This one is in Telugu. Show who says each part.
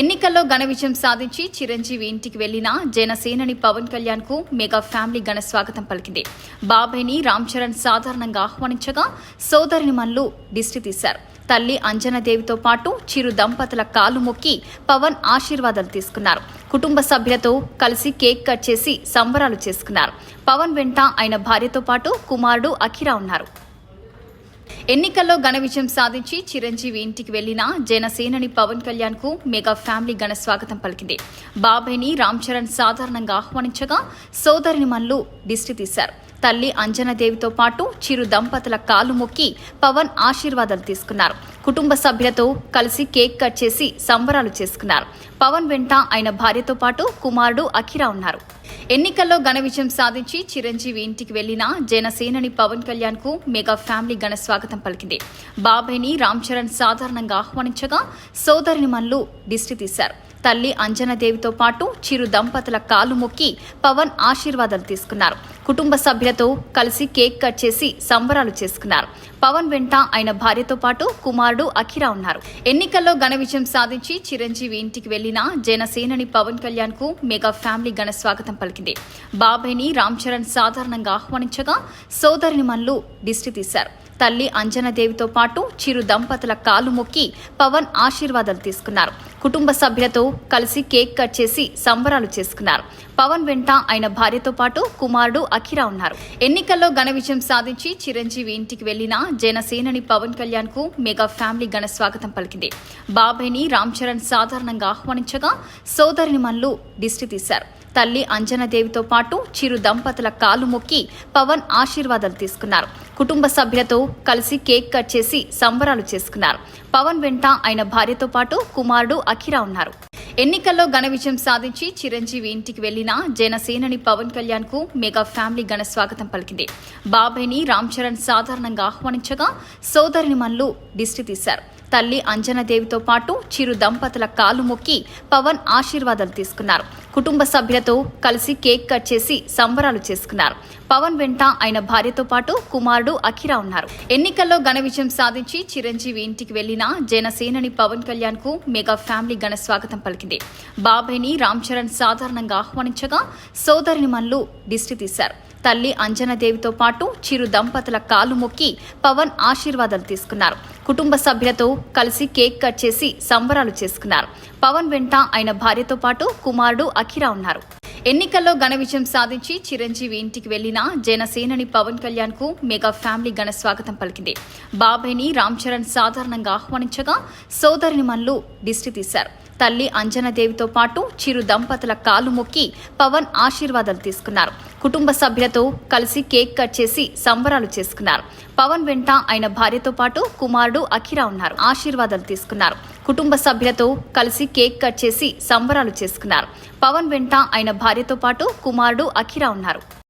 Speaker 1: ఎన్నికల్లో ఘన విజయం సాధించి చిరంజీవి ఇంటికి వెళ్ళిన జనసేనని పవన్ కళ్యాణ్కు మెగా ఫ్యామిలీ ఘన స్వాగతం పలికింది. బాబాయ్ని రామ్ చరణ్ సాధారణంగా ఆహ్వానించగా సోదరిని మల్లు దిష్టి తీశారు. తల్లి అంజనాదేవితో పాటు చిరు దంపతుల కాలు మొక్కి పవన్ ఆశీర్వాదాలు తీసుకున్నారు. కుటుంబ సభ్యులతో కలిసి కేక్ కట్ చేసి సంబరాలు చేసుకున్నారు. పవన్ వెంట ఆయన భార్యతో పాటు కుమారుడు అఖిరా ఉన్నారు. ఎన్నికల్లో ఘన విజయం సాధించి చిరంజీవి ఇంటికి వెళ్ళిన జనసేనని పవన్ కళ్యాణ్కు మెగా ఫ్యామిలీ ఘన స్వాగతం పలికింది. బాబాయ్ని రామ్ చరణ్ సాధారణంగా ఆహ్వానించగా సోదరిని మల్లు దిష్టి తీశారు. తల్లి అంజనాదేవితో పాటు చిరు దంపతుల కాలు మొక్కి పవన్ ఆశీర్వాదాలు తీసుకున్నారు. కుటుంబ సభ్యులతో కలిసి కేక్ కట్ చేసి సంబరాలు చేసుకున్నారు. పవన్ వెంట ఆయన భార్యతో పాటు కుమారుడు అఖిరా ఉన్నారు. ఎన్నికల్లో ఘన విజయం సాధించి చిరంజీవి ఇంటికి వెళ్ళిన జనసేనని పవన్ కళ్యాణ్కు మెగా ఫ్యామిలీ ఘన స్వాగతం పలికింది. బాబాయ్ని రామ్ చరణ్ సాధారణంగా ఆహ్వానించగా సోదరిని మల్లు దిష్టి తీశారు. తల్లి అంజనాదేవితో పాటు చిరు దంపతుల కాలు మొక్కి పవన్ ఆశీర్వాదాలు తీసుకున్నారు. కుటుంబ సభ్యులతో కలిసి కేక్ కట్ చేసి సంబరాలు చేసుకున్నారు. పవన్ వెంట ఆయన భార్యతో పాటు కుమారుడు అఖిరా ఉన్నారు. ఎన్నికల్లో ఘన విజయం సాధించి చిరంజీవి ఇంటికి వెళ్ళిన జనసేనని పవన్ కళ్యాణ్కు మెగా ఫ్యామిలీ ఘన స్వాగతం పలికింది. బాబాయ్ని రామ్ చరణ్ సాధారణంగా ఆహ్వానించగా సోదరిని మల్లు దిష్టి తీశారు. తల్లి అంజనాదేవితో పాటు చిరు దంపతుల కాలు మొక్కి పవన్ ఆశీర్వాదాలు తీసుకున్నారు. కుటుంబ సభ్యులతో కలిసి కేక్ కట్ చేసి సంబరాలు చేసుకున్నారు. పవన్ వెంట ఆయన భార్యతో పాటు కుమారుడు అఖిరా ఉన్నారు. ఎన్నికల్లో ఘన విజయం సాధించి చిరంజీవి ఇంటికి వెళ్ళిన జనసేనని పవన్ కళ్యాణ్కు మెగా ఫ్యామిలీ ఘన స్వాగతం పలికింది. బాబాయ్ని రామ్ చరణ్ సాధారణంగా ఆహ్వానించగా సోదరిని మల్లు దిష్టి తీశారు. తల్లి అంజనాదేవితో పాటు చిరు దంపతుల కాలు మొక్కి పవన్ ఆశీర్వాదాలు తీసుకున్నారు. కుటుంబ సభ్యులతో కలిసి కేక్ కట్ చేసి సంబరాలు చేసుకున్నారు. పవన్ వెంట ఆయన భార్యతో పాటు కుమారుడు అఖిరా ఉన్నారు. ఎన్నికల్లో ఘన విజయం సాధించి చిరంజీవి ఇంటికి వెళ్ళిన జనసేనని పవన్ కళ్యాణ్కు మెగా ఫ్యామిలీ ఘన స్వాగతం పలికింది. బాబాయ్ని రామ్ చరణ్ సాధారణంగా ఆహ్వానించగా సోదరిని మల్లు దిష్టి తీశారు. తల్లి అంజనాదేవితో పాటు చిరు దంపతుల కాలు మొక్కి పవన్ ఆశీర్వాదాలు తీసుకున్నారు. కుటుంబ సభ్యులతో కలిసి కేక్ కట్ చేసి సంబరాలు చేసుకున్నారు. పవన్ వెంట ఆయన భార్యతో పాటు కుమారుడు అఖిరా ఉన్నారు. ఎన్నికల్లో ఘన విజయం సాధించి చిరంజీవి ఇంటికి వెళ్ళిన జనసేనని పవన్ కళ్యాణ్కు మెగా ఫ్యామిలీ ఘన స్వాగతం పలికింది. బాబాయ్ని రామ్ చరణ్ సాధారణంగా ఆహ్వానించగా సోదరిని మల్లు దిష్టి తీశారు. తల్లి అంజనాదేవితో పాటు చిరు దంపతుల కాలు మొక్కి పవన్ ఆశీర్వాదాలు తీసుకున్నారు. కుటుంబ సభ్యులతో కలిసి కేక్ కట్ చేసి సంబరాలు చేసుకున్నారు. పవన్ వెంట ఆయన భార్యతో పాటు కుమారుడు అఖిరా ఉన్నారు. ఎన్నికల్లో ఘన విజయం సాధించి చిరంజీవి ఇంటికి వెళ్ళిన జనసేనని పవన్ కళ్యాణ్కు మెగా ఫ్యామిలీ ఘన స్వాగతం పలికింది. బాబాయ్ని రామ్ చరణ్ సాధారణంగా ఆహ్వానించగా సోదరిని మల్లు దిష్టి తీశారు. తల్లి అంజనాదేవితో పాటు చిరు దంపతుల కాలు మొక్కి పవన్ ఆశీర్వాదాలు తీసుకున్నారు. కుటుంబ సభ్యులతో కలిసి కేక్ కట్ చేసి సంబరాలు చేసుకున్నారు. పవన్ వెంట ఆయన భార్యతో పాటు కుమారుడు అఖిరా ఉన్నారు. ఆశీర్వాదాలు తీసుకున్నారు. కుటుంబ సభ్యులతో కలిసి కేక్ కట్ చేసి సంబరాలు చేసుకున్నారు. పవన్ వెంట ఆయన భార్యతో పాటు కుమారుడు అఖిరా ఉన్నారు.